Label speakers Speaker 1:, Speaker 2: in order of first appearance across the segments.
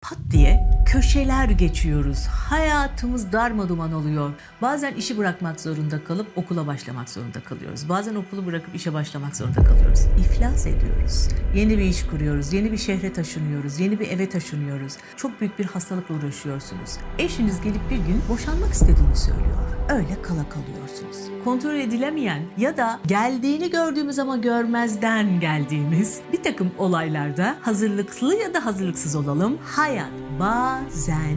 Speaker 1: pat diye köşeler geçiyoruz. Hayatımız darmaduman oluyor. Bazen işi bırakmak zorunda kalıp okula başlamak zorunda kalıyoruz. Bazen okulu bırakıp işe başlamak zorunda kalıyoruz. İflas ediyoruz. Yeni bir iş kuruyoruz. Yeni bir şehre taşınıyoruz. Yeni bir eve taşınıyoruz. Çok büyük bir hastalıkla uğraşıyorsunuz. Eşiniz gelip bir gün boşanmak istediğini söylüyor. Öyle kala kalıyorsunuz. Kontrol edilemeyen ya da geldiğini gördüğümüz ama görmezden geldiğimiz bir takım olaylarda hazırlıklı ya da hazırlıksız olalım. Hayat bazen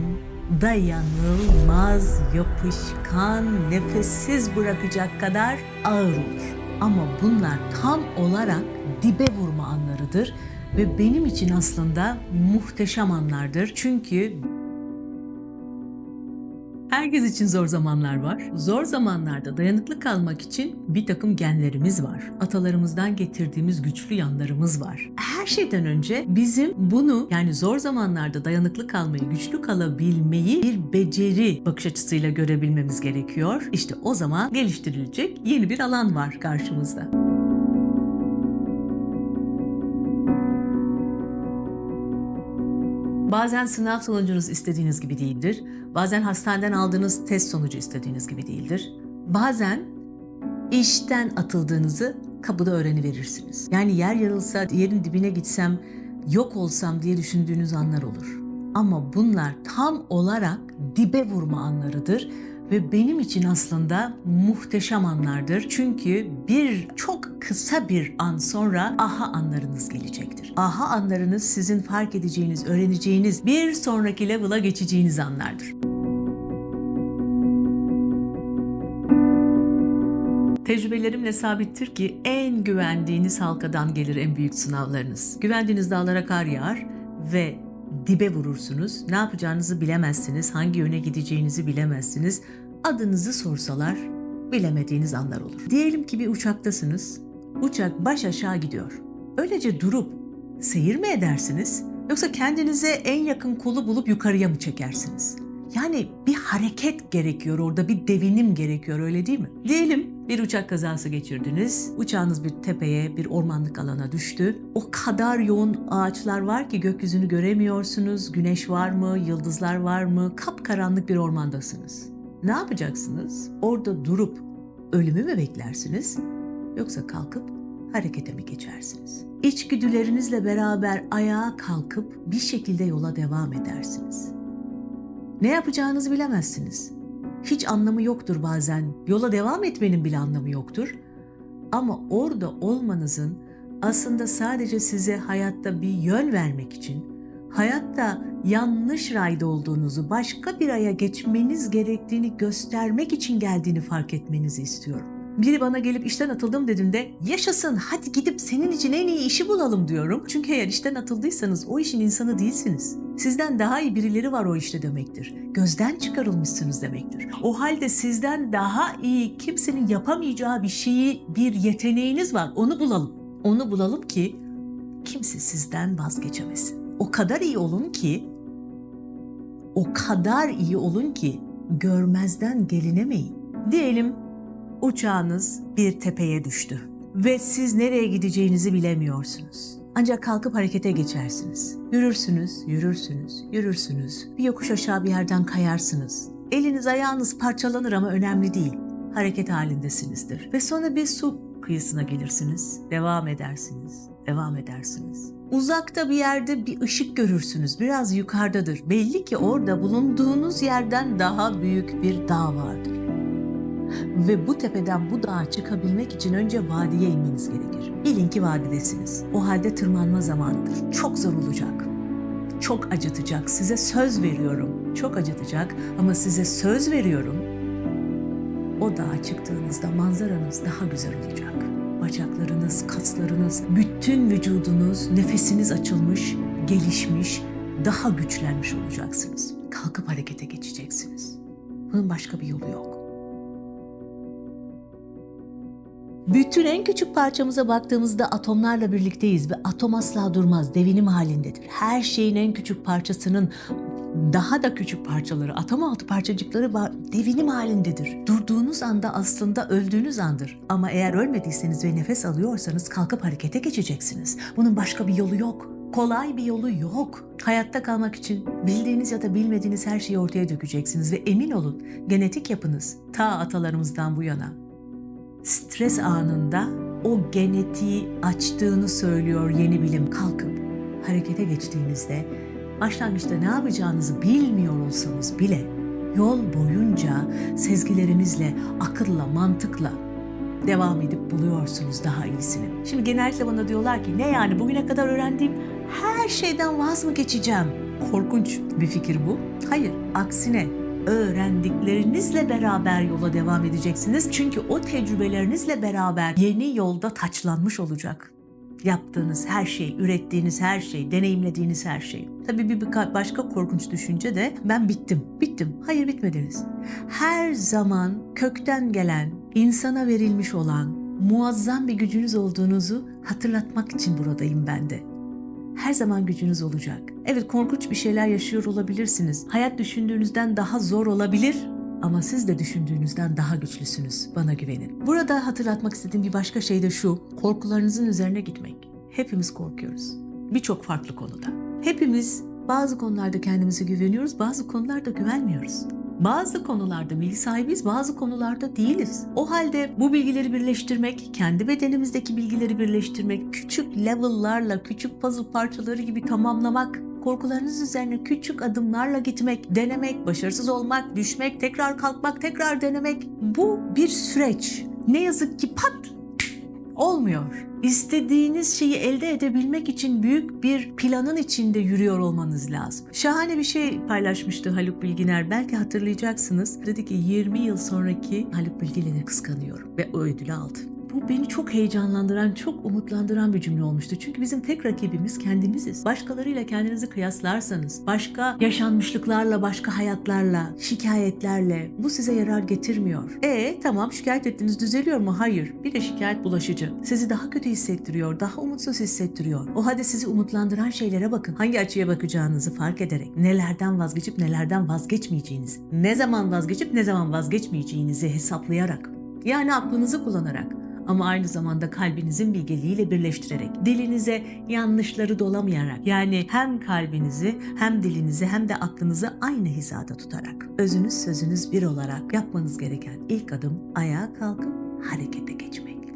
Speaker 1: dayanılmaz, yapışkan, nefessiz bırakacak kadar ağır olur. Ama bunlar tam olarak dibe vurma anlarıdır ve benim için aslında muhteşem anlardır. Çünkü Herkes için zor zamanlar var. Zor zamanlarda dayanıklı kalmak için bir takım genlerimiz var. Atalarımızdan getirdiğimiz güçlü yanlarımız var. Her şeyden önce bizim bunu yani zor zamanlarda dayanıklı kalmayı, güçlü kalabilmeyi bir beceri bakış açısıyla görebilmemiz gerekiyor. İşte o zaman geliştirilecek yeni bir alan var karşımızda. Bazen sınav sonucunuz istediğiniz gibi değildir. Bazen hastaneden aldığınız test sonucu istediğiniz gibi değildir. Bazen işten atıldığınızı kapıda öğreniverirsiniz. Yani yer yarılsa, yerin dibine gitsem, yok olsam diye düşündüğünüz anlar olur. Ama bunlar tam olarak dibe vurma anlarıdır ve benim için aslında muhteşem anlardır. Çünkü bir çok kısa bir an sonra aha anlarınız gelecektir. Aha anlarınız sizin fark edeceğiniz, öğreneceğiniz, bir sonraki level'a geçeceğiniz anlardır. Tecrübelerimle sabittir ki en güvendiğiniz halkadan gelir en büyük sınavlarınız. Güvendiğiniz dağlara kar yağar ve dibe vurursunuz. Ne yapacağınızı bilemezsiniz. Hangi yöne gideceğinizi bilemezsiniz. Adınızı sorsalar bilemediğiniz anlar olur. Diyelim ki bir uçaktasınız. Uçak baş aşağı gidiyor. Öylece durup seyir mi edersiniz? Yoksa kendinize en yakın kolu bulup yukarıya mı çekersiniz? Yani bir hareket gerekiyor orada, bir devinim gerekiyor öyle değil mi? Diyelim bir uçak kazası geçirdiniz. Uçağınız bir tepeye, bir ormanlık alana düştü. O kadar yoğun ağaçlar var ki gökyüzünü göremiyorsunuz. Güneş var mı, yıldızlar var mı? Kapkaranlık bir ormandasınız. Ne yapacaksınız? Orada durup ölümü mü beklersiniz? Yoksa kalkıp harekete mi geçersiniz? İçgüdülerinizle beraber ayağa kalkıp bir şekilde yola devam edersiniz. Ne yapacağınızı bilemezsiniz. Hiç anlamı yoktur bazen. Yola devam etmenin bile anlamı yoktur. Ama orada olmanızın aslında sadece size hayatta bir yön vermek için, hayatta yanlış rayda olduğunuzu, başka bir aya geçmeniz gerektiğini göstermek için geldiğini fark etmenizi istiyorum. Biri bana gelip işten atıldım dediğinde yaşasın hadi gidip senin için en iyi işi bulalım diyorum. Çünkü eğer işten atıldıysanız o işin insanı değilsiniz. Sizden daha iyi birileri var o işte demektir. Gözden çıkarılmışsınız demektir. O halde sizden daha iyi kimsenin yapamayacağı bir şeyi, bir yeteneğiniz var. Onu bulalım. Onu bulalım ki kimse sizden vazgeçemesin. O kadar iyi olun ki o kadar iyi olun ki görmezden gelinemeyin. Diyelim uçağınız bir tepeye düştü ve siz nereye gideceğinizi bilemiyorsunuz. Ancak kalkıp harekete geçersiniz. Yürürsünüz, yürürsünüz, yürürsünüz. Bir yokuş aşağı bir yerden kayarsınız. Eliniz ayağınız parçalanır ama önemli değil. Hareket halindesinizdir. Ve sonra bir su kıyısına gelirsiniz. Devam edersiniz. Devam edersiniz. Uzakta bir yerde bir ışık görürsünüz. Biraz yukarıdadır. Belli ki orada bulunduğunuz yerden daha büyük bir dağ vardır. Ve bu tepeden bu dağa çıkabilmek için önce vadiye inmeniz gerekir. Bilin ki vadidesiniz. O halde tırmanma zamanıdır. Çok zor olacak. Çok acıtacak. Size söz veriyorum. Çok acıtacak ama size söz veriyorum. O dağa çıktığınızda manzaranız daha güzel olacak. Bacaklarınız, kaslarınız, bütün vücudunuz, nefesiniz açılmış, gelişmiş, daha güçlenmiş olacaksınız. Kalkıp harekete geçeceksiniz. Bunun başka bir yolu yok. Bütün en küçük parçamıza baktığımızda atomlarla birlikteyiz ve atom asla durmaz, devinim halindedir. Her şeyin en küçük parçasının daha da küçük parçaları, atom altı parçacıkları var, devinim halindedir. Durduğunuz anda aslında öldüğünüz andır. Ama eğer ölmediyseniz ve nefes alıyorsanız kalkıp harekete geçeceksiniz. Bunun başka bir yolu yok. Kolay bir yolu yok. Hayatta kalmak için bildiğiniz ya da bilmediğiniz her şeyi ortaya dökeceksiniz ve emin olun genetik yapınız ta atalarımızdan bu yana stres anında o genetiği açtığını söylüyor yeni bilim. Kalkıp harekete geçtiğinizde başlangıçta ne yapacağınızı bilmiyor olsanız bile yol boyunca sezgilerinizle, akılla, mantıkla devam edip buluyorsunuz daha iyisini. Şimdi genellikle bana diyorlar ki ne yani bugüne kadar öğrendiğim her şeyden vaz mı geçeceğim? Korkunç bir fikir bu. Hayır, aksine öğrendiklerinizle beraber yola devam edeceksiniz. Çünkü o tecrübelerinizle beraber yeni yolda taçlanmış olacak. Yaptığınız her şey, ürettiğiniz her şey, deneyimlediğiniz her şey. Tabii bir başka korkunç düşünce de ben bittim. Bittim. Hayır bitmediniz. Her zaman kökten gelen, insana verilmiş olan muazzam bir gücünüz olduğunuzu hatırlatmak için buradayım ben de her zaman gücünüz olacak. Evet korkunç bir şeyler yaşıyor olabilirsiniz. Hayat düşündüğünüzden daha zor olabilir ama siz de düşündüğünüzden daha güçlüsünüz. Bana güvenin. Burada hatırlatmak istediğim bir başka şey de şu. Korkularınızın üzerine gitmek. Hepimiz korkuyoruz. Birçok farklı konuda. Hepimiz bazı konularda kendimize güveniyoruz, bazı konularda güvenmiyoruz. Bazı konularda bilgi sahibiyiz, bazı konularda değiliz. O halde bu bilgileri birleştirmek, kendi bedenimizdeki bilgileri birleştirmek, küçük level'larla, küçük puzzle parçaları gibi tamamlamak, korkularınız üzerine küçük adımlarla gitmek, denemek, başarısız olmak, düşmek, tekrar kalkmak, tekrar denemek. Bu bir süreç. Ne yazık ki pat olmuyor. İstediğiniz şeyi elde edebilmek için büyük bir planın içinde yürüyor olmanız lazım. Şahane bir şey paylaşmıştı Haluk Bilginer. Belki hatırlayacaksınız. Dedi ki 20 yıl sonraki Haluk Bilginer'i kıskanıyorum ve o ödülü aldı. Bu beni çok heyecanlandıran, çok umutlandıran bir cümle olmuştu. Çünkü bizim tek rakibimiz kendimiziz. Başkalarıyla kendinizi kıyaslarsanız, başka yaşanmışlıklarla, başka hayatlarla, şikayetlerle bu size yarar getirmiyor. E tamam şikayet ettiniz düzeliyor mu? Hayır. Bir de şikayet bulaşıcı. Sizi daha kötü hissettiriyor, daha umutsuz hissettiriyor. O halde sizi umutlandıran şeylere bakın. Hangi açıya bakacağınızı fark ederek, nelerden vazgeçip nelerden vazgeçmeyeceğinizi, ne zaman vazgeçip ne zaman vazgeçmeyeceğinizi hesaplayarak, yani aklınızı kullanarak ama aynı zamanda kalbinizin bilgeliğiyle birleştirerek, dilinize yanlışları dolamayarak, yani hem kalbinizi hem dilinizi hem de aklınızı aynı hizada tutarak, özünüz sözünüz bir olarak yapmanız gereken ilk adım ayağa kalkıp harekete geçmek.